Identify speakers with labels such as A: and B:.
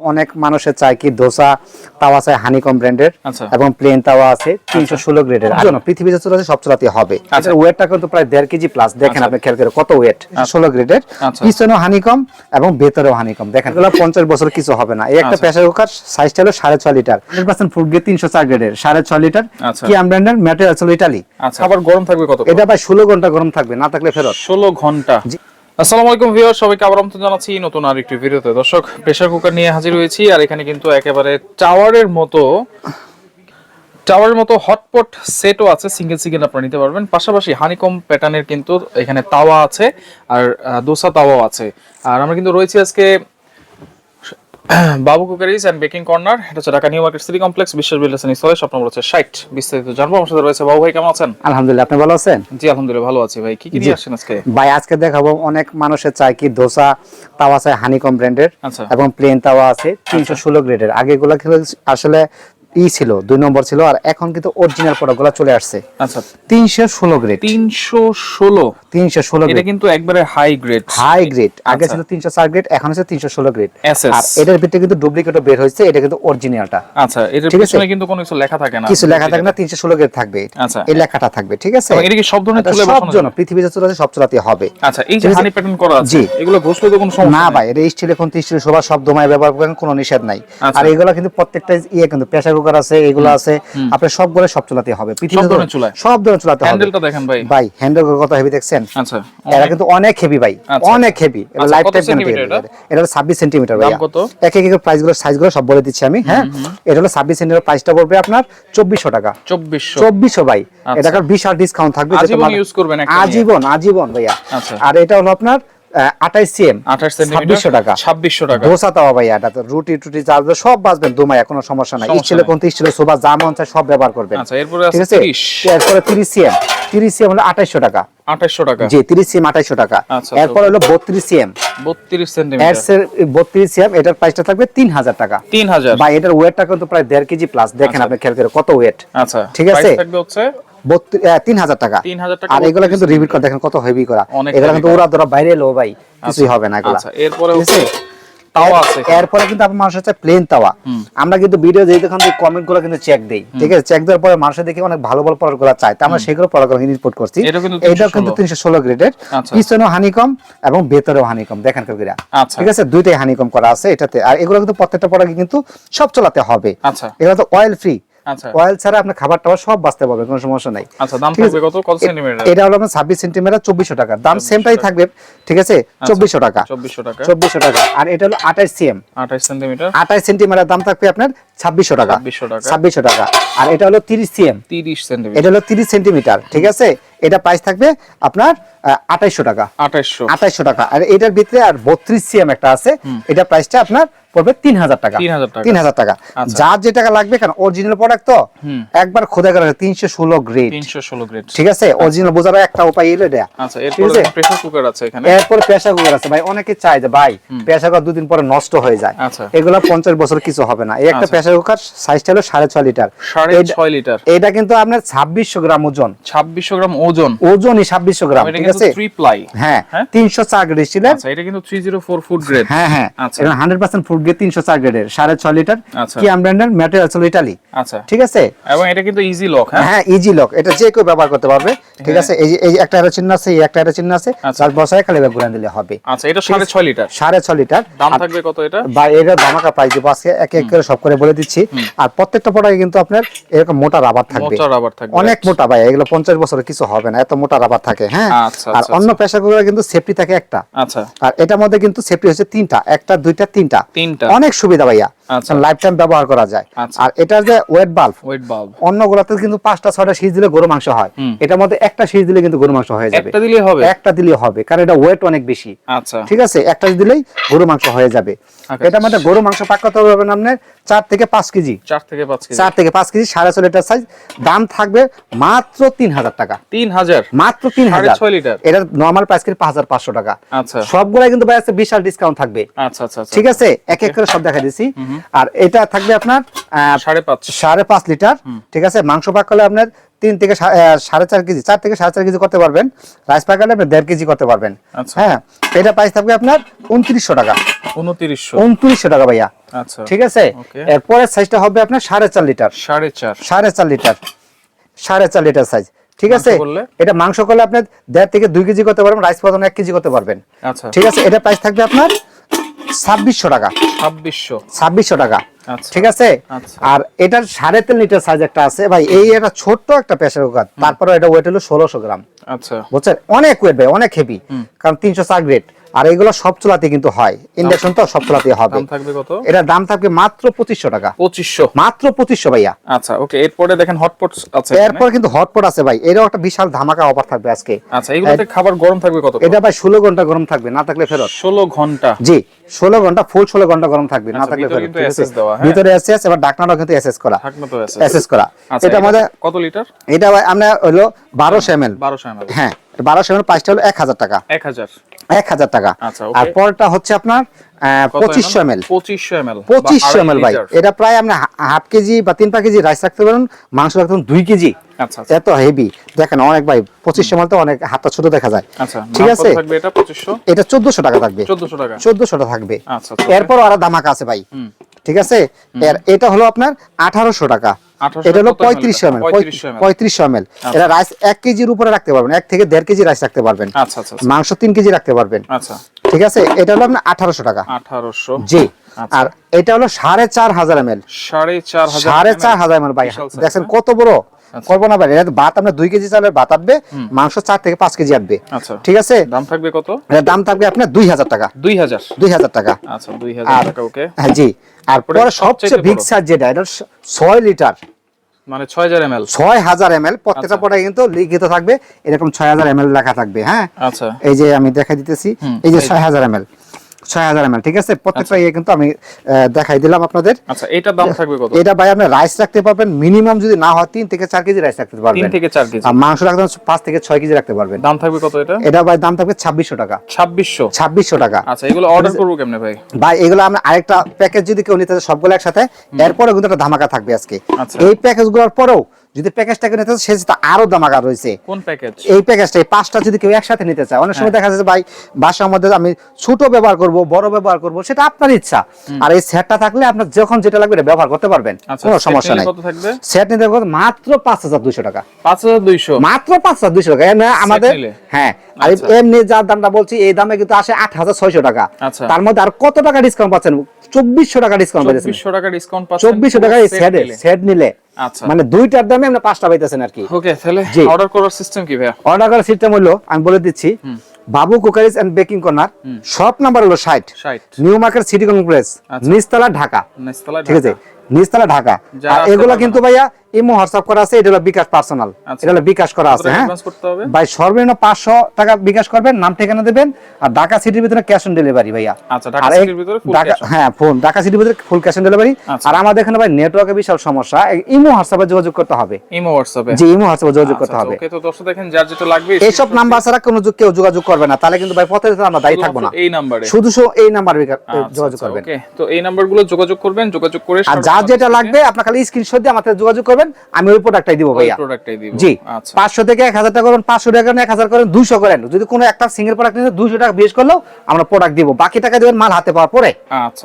A: অনেক মানুষের চাই কি দোসা তাওয়া চাই হানিকম ব্র্যান্ডের
B: আচ্ছা।
A: এবং প্লেন তাওয়া আছে তিনশো ষোলো গ্রেডের। আর জন্য পৃথিবীতে চলে সব চলাতে হবে।
B: আচ্ছা।
A: ওয়েটটা কিন্তু প্রায় দেড় কেজি প্লাস দেখেন আপনি খেয়াল করে কত ওয়েট ষোলো গ্রেডের।
B: আচ্ছা।
A: পিছনেও হানিকম এবং ভেতরেও হানিকম। দেখেন এগুলো পঞ্চাশ বছর কিছু হবে না। এই একটা
B: আচ্ছা।
A: প্রেসার কুকার সাইজটা হলো সাড়ে ছয় litre. Hundred percent food grade তিনশো চার গ্রেডের। সাড়ে ছয় লিটার।
B: আচ্ছা।
A: কি ব্র্যান্ডের ম্যাটেরিয়াল ছিল ইটালি
B: আচ্ছা। আবার গরম থাকবে কত?
A: এটা ভাই ষোলো ঘণ্টা গরম থাকবে না থাকলে ফেরত।
B: ষোলো
A: ঘণ্টা।
B: আসসালামু আলাইকুম ভিউয়ার সবাইকে আবার আমন্ত্রণ জানাচ্ছি নতুন আর একটি ভিডিওতে। দর্শক, প্রেসার কুকার নিয়ে হাজির হয়েছি আর এখানে কিন্তু একেবারে টাওয়ারের মতো টাওয়ারের মতো হটপট সেটও আছে সিঙ্গেল সিঙ্গেল আপনারা নিতে পারবেন। পাশাপাশি হানিকম প্যাটার্নের কিন্তু এখানে তাওয়া আছে আর দোসা তাওয়াও আছে। আর আমরা কিন্তু রয়েছি আজকে বাবু কুকারিজ এন্ড বেকিং কর্নার এটা হচ্ছে Dhaka new market city complex বিশ্বের বিল্ডার্স শপ নম্বর হচ্ছে ষাট বিস্তারিত জানব। আমার সাথে রয়েছে বাবু ভাই কেমন আছেন?
A: আলহামদুলিল্লাহ আপনি ভালো আছেন?
B: জি আলহামদুলিল্লাহ ভালো আছি ভাই। কি কি নিয়ে আসছেন আজকে?
A: ভাই আজকে দেখাবো অনেক মানুষের চাই কি দোসা তাওয়া চাই হানিকম ব্র্যান্ডের
B: আচ্ছা।
A: এবং প্লেন তাওয়া আছে তিনশো ষোলো গ্রেডের আগে গুলা আসলে ই ছিল দুই নম্বর ছিল আর এখন কিন্তু অরিজিনাল প্রোডাক্টগুলা চলে আসছে।
B: আচ্ছা।
A: তিনশো ষোলো গ্রেড
B: তিনশো ষোলো।
A: তিনশো ষোলো
B: এটা কিন্তু একবারে হাই গ্রেড
A: হাই গ্রেড আগে। ছিল তিনশো চার গ্রেড এখন হচ্ছে তিনশো ষোলো গ্রেড আর এটার ভিতরে কিন্তু ডুপ্লিকেটও বের হয়েছে এটা কিন্তু অরিজিনালটা
B: আচ্ছা এটার পিছনে কিন্তু কোনো কিছু লেখা থাকে না।
A: কিছু লেখা থাকবে না তিনশো ষোলো গ্রেড থাকবে।
B: আচ্ছা।
A: এই লেখাটা থাকবে ঠিক আছে?
B: এটা কি সব ধরনের চুলে
A: সব
B: যাবে?
A: পৃথিবীতে চলে সব চলাতে হবে।
B: আচ্ছা এই যে হানি প্যাটার্ন করা আছে
A: জি।
B: এগুলো ঘষলে তো কোনো সমস্যা
A: না। ভাই এটা স্টিল এখন স্টিল সবার সব দমায় ব্যবহার করেন কোনো নিষেধ নাই।
B: আচ্ছা।
A: আর এগুলো কিন্তু প্রত্যেকটা ইয়ে কিন্তু প্রেসার কুকার আছে এগুলো আছে আপনার সবগুলো সব চলাতে হবে।
B: সব ধরনের চুলায়?
A: সব ধরনের চলাতে হবে।
B: হ্যান্ডেলটা দেখেন ভাই।
A: ভাই হ্যান্ডেল কত হেভি দেখছেন?
B: আচ্ছা
A: এরা কিন্তু অনেক হেভি ভাই
B: আচ্ছা।
A: অনেক হেভি এটা
B: আচ্ছা,
A: লাইফ টাইম
B: এটা?
A: এটা হলো 26 সেন্টিমিটার ভাই
B: দাম কত?
A: এক এক প্রাইসগুলো সাইজগুলো সব বলে দিচ্ছি আমি হ্যাঁ? এটা হলো 26 সেন্টিমিটার প্রাইসটা পড়বে আপনার 2400 টাকা।
B: চব্বিশশো।
A: 2400 ভাই।
B: আচ্ছা।
A: এটা একটা বিশাল ডিসকাউন্ট থাকবে যেটা
B: আজীবন use করবেন
A: আজীবন আজীবন ভাইয়া।
B: আচ্ছা।
A: আর এটা হলো আপনার আঠাইশ সিএম
B: আঠাশ
A: ছাব্বিশশো টাকা।
B: ছাব্বিশশো টাকা।
A: দোসা তাওয়া ভাই এটা তো রুটি টুটি চাল সব বাজবেন দুমাইয়া কোনো সমস্যা নাই। কোন সোফা যা মন চায় সব ব্যবহার করবেন।
B: আচ্ছা
A: ঠিক
B: আছে?
A: এরপরে তিরিশ সিএম তিরিশ সিএম হলো আঠাইশশো টাকা।
B: আঠাশশো টাকা।
A: জি তিরিশ সিএম আঠাইশশো টাকা।
B: আচ্ছা,
A: এরপর হলো বত্রিশ সিএম
B: বত্রিশ সেন্টিমিটার
A: এর বত্রিশ সিএম এটার প্রাইসটা থাকবে তিন হাজার টাকা।
B: তিন হাজার।
A: ভাই এটার ওয়েটটা কিন্তু প্রায় দেড় কেজি প্লাস দেখেন
B: আচ্ছা।
A: আপনি খেয়াল করে কত ওয়েট
B: আচ্ছা
A: ঠিক আছে।
B: থাকবে হচ্ছে
A: তিন হাজার টাকা। আর এগুলো কিন্তু রিপিট করে দেখেন কত হেভি করা। এগুলো কিন্তু ওরা ধরা বাইরে এলো ভাই কিছুই হবে না এগুলো।
B: আচ্ছা এরপরে।
A: এরপরে কিন্তু আপনার মানুষ হচ্ছে প্লেন তাওয়া। আমরা কিন্তু ভিডিও যেই দেখুন কমেন্টগুলো কিন্তু চেক দেই। ঠিক আছে? চেক দেওয়ার পরে মানুষের দেখে অনেক ভালো ভালো প্রোডাক্টগুলো চাই তো আমরা সেগুলো প্রোডাক্টগুলো রিপোর্ট করছি।
B: এটা কিন্তু
A: এটা
B: 316
A: কিন্তু তিনশো ষোলো গ্রেডের
B: আচ্ছা।
A: পিছনেও হানিকম এবং ভেতরেও হানিকম দেখেন কবিরা
B: আচ্ছা।
A: ঠিক আছে? দুইটাই হানিকম করা আছে এটাতে। আর এগুলো কিন্তু প্রত্যেকটা প্রোডাক্ট কিন্তু সব চলাতে হবে।
B: আচ্ছা।
A: এগুলো তো অয়েল ফ্রি
B: আচ্ছা
A: অয়েল ছাড়া আপনার খাবার টাবার সব বাঁচতে পারবে কোনো সমস্যা নাই।
B: আচ্ছা দাম থাকবে কত? কত সেন্টিমিটার
A: এটা হলো আপনার ছাব্বিশ সেন্টিমিটার চব্বিশশো টাকা। দাম সেমটাই থাকবে ঠিক আছে? চব্বিশশো টাকা।
B: চব্বিশশো টাকা।
A: চব্বিশশো টাকা। আর এটা হলো আঠাশ সিএম
B: আঠাশ সেন্টিমিটার
A: আঠাশ সেন্টিমিটার দাম থাকবে আপনার ছাব্বিশশো টাকা।
B: 2600 টাকা।
A: ছাব্বিশশো টাকা। আর এটা হলো তিরিশ সিএম
B: তিরিশ সেন্টিমিটার
A: এটা হলো তিরিশ সেন্টিমিটার ঠিক আছে? এটা প্রাইস থাকবে আপনার আঠাইশশো টাকা।
B: আঠাশশো
A: আঠাইশশো টাকা। আর এটার ভিতরে আর বত্রিশ সিএম একটা আছে এটা প্রাইসটা আপনার পড়বে তিন হাজার টাকা। তিন হাজার টাকা।
B: আচ্ছা।
A: যার যে টাকা লাগবে কারণ অরিজিনাল প্রোডাক্ট তো একবার খোদা করে তিনশো ষোলো গ্রেড
B: তিনশো ষোলো গ্রেড
A: ঠিক আছে? অরিজিনাল বোঝার একটা উপায় এলো এটা।
B: আচ্ছা প্রেসার কুকার আছে? এখানে।
A: এরপরে প্রেসার কুকার আছে। ভাই অনেকে চায় যে ভাই প্রেসার কুকার দুদিন পরে নষ্ট হয়ে যায়।
B: আচ্ছা।
A: এগুলো পঞ্চাশ বছর কিছু হবে না। এই একটা
B: আচ্ছা।
A: প্রেসার কুকার সাইজটা হলো সাড়ে ছয় লিটার
B: সাড়ে ছয় লিটার
A: এটা কিন্তু আপনার ছাব্বিশশো গ্রাম ওজন।
B: ছাব্বিশশো গ্রাম ওজন?
A: ওজনই ছাব্বিশশো গ্রাম ঠিক আছে?
B: থ্রি প্লাই
A: হ্যাঁ
B: হ্যাঁ?
A: তিনশো চার গ্রেড স্টিলের
B: আচ্ছা এটা কিন্তু three zero four food grade
A: হ্যাঁ হ্যাঁ।
B: আচ্ছা।
A: এটা হান্ড্রেড পার্সেন্ট ফুড গ্রেড তিনশো চার গ্রেডের সাড়ে ছয় লিটার। কি ব্র্যান্ডের ম্যাটেরিয়াল ছিল ইটালি
B: আচ্ছা।
A: ঠিক আছে?
B: এবং এটা কিন্তু ইজি লক হ্যাঁ?
A: হ্যাঁ ইজি লক এটা যে কেউ ব্যবহার করতে পারবে ঠিক আছে? এই এই একটা এরো চিহ্ন আছে এই একটা এরো চিহ্ন আছে
B: আচ্ছা।
A: তার বসায় খালি ঘুরে দিলে হবে।
B: আচ্ছা এটা সাড়ে ছয় লিটার
A: সাড়ে ছ লিটার
B: দাম থাকবে কত এটা?
A: বা এটা ধামাকা প্রাইস দিব আজকে এক এক করে সব করে বলে দিচ্ছি। আর প্রত্যেকটা প্রোডাক্টে কিন্তু আপনার এরকম মোটা রাবার থাকবে।
B: মোটা রাবার থাকবে।
A: অনেক মোটা ভাই এগুলো পঞ্চাশ বছরের কিছু হবে না এত মোটা রাবার থাকে হ্যাঁ?
B: আচ্ছা,
A: আর
B: আচ্ছা,
A: অন্য প্রেসার কুকারে কিন্তু সেফটি থাকে একটা।
B: আচ্ছা।
A: আর এটার মধ্যে কিন্তু সেফটি হচ্ছে তিনটা একটা দুইটা তিনটা।
B: তিনটা।
A: অনেক সুবিধা ভাইয়া।
B: আচ্ছা।
A: লাইফ টাইম ব্যবহার করা যায়।
B: আচ্ছা।
A: আর এটার যে ওয়েট বাল্ব
B: ওয়েট বাল্ব
A: অন্য গুলাতে কিন্তু পাঁচটা ছয়টা সিজ দিলে গরু মাংস হয়। এটার মধ্যে একটা সিজ দিলে কিন্তু গরু মাংস হয়ে যাবে।
B: একটা দিলেই হবে?
A: একটা দিলে হবে কারণ এটা ওয়েট অনেক বেশি।
B: আচ্ছা।
A: ঠিক আছে? একটা দিলেই গরু মাংস হয়ে যাবে।
B: আচ্ছা।
A: এটার মধ্যে গরু মাংস পাক করতে হবে আপনার চার থেকে পাঁচ কেজি।
B: চার থেকে পাঁচ কেজি।
A: চার থেকে পাঁচ কেজি সাড়ে ছয় লিটার সাইজ দাম থাকবে মাত্র তিন হাজার টাকা।
B: তিন হাজার?
A: মাত্র তিন হাজার।
B: ছয় লিটার?
A: এটা নর্মাল প্রাইস কিন্তু পাঁচ হাজার পাঁচশো টাকা।
B: আচ্ছা।
A: সবগুলাই কিন্তু ভাই আছে বিশাল ডিসকাউন্ট থাকবে।
B: আচ্ছা আচ্ছা আচ্ছা।
A: ঠিক আছে? এক এক করে সব দেখা দিছি। আর এটা থাকবে আপনার
B: সাড়ে পাঁচ।
A: লিটার ঠিক আছে? মাংস পাক করলে আপনার তিন থেকে সাড়ে চার কেজি চার থেকে সাড়ে চার কেজি করতে পারবেন। রাইস পাক করলে আপনি দেড় কেজি করতে পারবেন।
B: আচ্ছা।
A: হ্যাঁ এটা প্রাইস থাকবে আপনার উনত্রিশশো টাকা।
B: উনত্রিশশো।
A: উনত্রিশশো টাকা ভাইয়া।
B: আচ্ছা।
A: ঠিক আছে? এরপরের সাইজটা হবে আপনার সাড়ে চার লিটার।
B: সাড়ে চার।
A: সাড়ে চার লিটার। সাড়ে চার লিটার সাইজ ঠিক আছে? এটা মাংস করলে আপনি দেড় থেকে দুই কেজি করতে পারবেন রাইস এক কেজি করতে পারবেন।
B: আচ্ছা।
A: ঠিক আছে? এটা প্রাইস থাকবে আপনার ছাব্বিশশো টাকা।
B: ছাব্বিশশো।
A: ছাব্বিশশো টাকা।
B: আচ্ছা।
A: ঠিক আছে?
B: আচ্ছা।
A: আর এটার সাড়ে তিন লিটার সাইজ একটা আছে। ভাই এই একটা ছোট্ট একটা প্রেসার কুকার তারপরে এটা ওয়েট হলো ষোলোশো গ্রাম।
B: আচ্ছা।
A: বুঝছেন? অনেক ওয়েট ভাই অনেক হেভি কারণ তিনশো চার গ্রেড আর এগুলো সব চুলাতে কিন্তু হয়। ইন্ডাকশন তো সব চুলাতে হবে। এটার দাম থাকবে মাত্র পঁচিশশো টাকা।
B: পঁচিশশো।
A: মাত্র পঁচিশশো ভাইয়া।
B: আচ্ছা ওকে এরপরে দেখেন হটপট আছে।
A: এরপর কিন্তু হটপট আছে ভাই। এটাও একটা বিশাল ধামাকা অফার থাকবে আজকে।
B: আচ্ছা এগুলোতে খাবার গরম থাকবে কত?
A: এটা ভাই ষোলো ঘণ্টা গরম থাকবে না থাকলে ফেরত।
B: ষোলো ঘণ্টা।
A: জি ষোলো ঘণ্টা ফুল ষোলো ঘণ্টা গরম থাকবে না
B: আচ্ছা,
A: থাকলে ফেরত
B: হ্যাঁ?
A: ভিতরে এসএস এবার ডাকনাটাও কিন্তু এসএস করা। এসএস করা।
B: আচ্ছা
A: এটা
B: এটা
A: আমাদের
B: কত লিটার
A: এটা ভাই আমরা হলো বারোশো এম এল
B: বারোশো এমএল।
A: হ্যাঁ। বারোশো প্রাইসটা হলো এক হাজার টাকা।
B: এক হাজার।
A: এক হাজার টাকা।
B: আচ্ছা,
A: আর পরটা হচ্ছে আপনার পঁচিশশো এম এল
B: পঁচিশশো এমএল।
A: পঁচিশশো এম এল ভাই। এটা প্রায় আপনি হাফ কেজি বা তিন পা কেজি রাইস রাখতে পারেন মাংস রাখতে পারেন দুই কেজি।
B: আচ্ছা আচ্ছা।
A: এত হেভি দেখেন অনেক ভাই পঁচিশশো এম এল তো অনেক হাতটা ছোট দেখা যায়। ঠিক আছে?
B: এটা
A: চোদ্দশো টাকা থাকবে।
B: চোদ্দশো টাকা।
A: চোদ্দশো টাকা থাকবে। এরপর আরও দামাকা আছে ভাই। ঠিক আছে? এটা হলো আপনার আঠারোশো টাকা। এটা হলো
B: পঁয়ত্রিশ
A: পঁয়ত্রিশশো এম এল।
B: 3500 ml
A: পঁয়ত্রিশশো এম এল। এটা রাইস এক কেজির উপরে রাখতে পারবেন। এক থেকে দেড় কেজি রাইস রাখতে পারবেন।
B: আচ্ছা আচ্ছা আচ্ছা।
A: মাংস তিন কেজি রাখতে পারবেন।
B: আচ্ছা।
A: ঠিক আছে? এটা হলো আপনার আঠারোশো টাকা।
B: আঠারোশো।
A: জি।
B: আচ্ছা।
A: আর এটা হলো সাড়ে চার হাজার এম এল।
B: সাড়ে চার হাজার
A: সাড়ে চার হাজার এম এল ভাই।
B: দেখেন
A: দেখছেন? কত বড়।
B: আচ্ছা।
A: করব না ভাই এটা ভাত আপনার দুই কেজি চালের ভাত আসবে মাংস চার থেকে পাঁচ কেজি আসবে
B: আচ্ছা।
A: ঠিক আছে?
B: দাম থাকবে কত?
A: এটার দাম থাকবে আপনার দুই হাজার টাকা।
B: দুই হাজার।
A: দুই হাজার টাকা।
B: আচ্ছা দুই হাজার টাকা ওকে।
A: হ্যাঁ জি। আর পরে সবচেয়ে বিগ। সাইজ যেটা এটা ছয় লিটার।
B: মানে ছয় হাজার এমএল।
A: ছয় হাজার এম এল প্রত্যেকটা
B: আচ্ছা।
A: কিন্তু লিখিত থাকবে এরকম ছয় হাজার এম এল লেখা থাকবে হ্যাঁ?
B: আচ্ছা।
A: এই যে আমি দেখা দিতেছি এই যে
B: এই যে।
A: ছয় হাজার এম এল ছয় হাজার এম এল ঠিক আছে? প্রত্যেকটা ইয়ে কিন্তু আমি দেখাই দিলাম আপনাদের।
B: আচ্ছা এটার দাম থাকবে কত?
A: এটা ভাই আপনি রাইস রাখতে পারবেন মিনিমাম যদি না হয় তিন থেকে চার কেজি রাইস রাখতে
B: তিন থেকে চার কেজি।
A: আর মাংস রাখতে পাঁচ থেকে ছয় কেজি রাখতে পারবেন।
B: দাম থাকবে কত এটা?
A: এটা ভাই দাম থাকবে ছাব্বিশশো টাকা।
B: ছাব্বিশশো?
A: ছাব্বিশশো টাকা।
B: আচ্ছা এগুলো অর্ডার করব কেমনে ভাই?
A: ভাই এগুলো আমরা আরেকটা প্যাকেজ যদি কেউ নিতে সবগুলো একসাথে এরপরে কিন্তু একটা ধামাকা থাকবে আজকে।
B: আচ্ছা।
A: এই প্যাকেজগুলোর পরেও যদি প্যাকেজটাকে নিতে চায় সেটা আরও ধামাকা রয়েছে।
B: কোন প্যাকেজ
A: এই প্যাকেজটা এই পাঁচটা যদি কেউ একসাথে নিতে চায় অনেক
B: হ্যাঁ।
A: সময় দেখা যাচ্ছে ভাই বাসার মধ্যে আমি ছোট ব্যবহার করব বড় ব্যবহার করব সেটা আপনার ইচ্ছা। আর এই সেটটা থাকলে আপনার যখন যেটা লাগবে এটা ব্যবহার করতে পারবেন।
B: আচ্ছা
A: কোনো সমস্যা নাই। সেট নিতে হবে মাত্র পাঁচ হাজার দুশো টাকা।
B: পাঁচ হাজার দুইশো?
A: মাত্র পাঁচ হাজার দুশো টাকা। এমনি আমাদের হ্যাঁ। আর
B: আচ্ছা।
A: এমনি যার দামটা বলছি এই দামে কিন্তু আসে আট হাজার ছয়শো টাকা।
B: আচ্ছা।
A: তার মধ্যে আর কত টাকা ডিসকাউন্ট পাচ্ছেন? চব্বিশশো টাকা ডিসকাউন্ট পাচ্ছেন
B: চব্বিশশো টাকা ডিসকাউন্ট পাচ্ছেন।
A: চব্বিশশো টাকা সেট সেট নিলে।
B: আচ্ছা।
A: মানে দুইটার দামে আমরা পাঁচটা পাইতেছেন আর কি।
B: ওকে তাহলে অর্ডার করার সিস্টেম কি ভাইয়া?
A: অর্ডার করার সিস্টেম হলো আমি বলে দিচ্ছি Babu cookeries and baking corner shop number হলো ষাট। নিউ মার্কেট সিটি কমপ্লেক্স নিস্তলা ঢাকা। ঠিক আছে। নিচতলা ঢাকা। আর এগুলো কিন্তু ভাইয়া ইমো হোয়াটসঅ্যাপ করা আছে এটা হলো বিকাশ পার্সোনাল।
B: আচ্ছা।
A: এটা হলো বিকাশ করা আছে হ্যাঁ?
B: হবে?
A: ভাই সর্বনিম্ন পাঁচশো টাকা বিকাশ করবেন নাম ঠিকানা দেবেন আর ঢাকা সিটির ভিতরে ক্যাশ অন ডেলিভারি ভাইয়া।
B: আচ্ছা, ঢাকা সিটির ভিতরে full
A: ঢাকা- হ্যাঁ ফোন ঢাকা সিটির ভিতরে ফুল ক্যাশ অন ডেলিভারি
B: আচ্ছা।
A: আর আমাদের এখানে ভাই নেটওয়ার্কের বিশাল সমস্যা। ইমো হোয়াটসঅ্যাপে যোগাযোগ করতে হবে।
B: ইমো হোয়াটসঅ্যাপে?
A: জি ইমো হোয়াটসঅ্যাপে যোগাযোগ করতে হবে।
B: ওকে তো দর্শক দেখেন যার যেটা লাগবে
A: এইসব নাম্বার ছাড়া কোনো কেউ যোগাযোগ করবে না। তাহলে কিন্তু ভাই পথে আমরা দায়ী থাকব না।
B: এই নাম্বারে
A: শুধু শুধু এই নাম্বার যোগাযোগ করবেন।
B: ওকে তো এই নাম্বারগুলো যোগাযোগ করবেন যোগাযোগ করে
A: আর যার যেটা লাগবে আপনার খালি স্ক্রিনশট দিয়ে আমাদের যোগাযোগ করবেন আমি ওই প্রোডাক্টটাই দিব ভাইয়া।
B: প্রোডাক্টটাই দিব।
A: জি।
B: আচ্ছা।
A: পাঁচশো থেকে এক হাজার টাকা করেন পাঁচশো টাকা করেন এক হাজার করেন দুইশো করেন। যদি কোনো একটা সিঙ্গেল প্রোডাক্ট নিতে দুইশো টাকা বেশ করলেও আমরা প্রোডাক্ট দিব। বাকি টাকা দিবেন মাল হাতে পাওয়ার পরে।
B: আচ্ছা।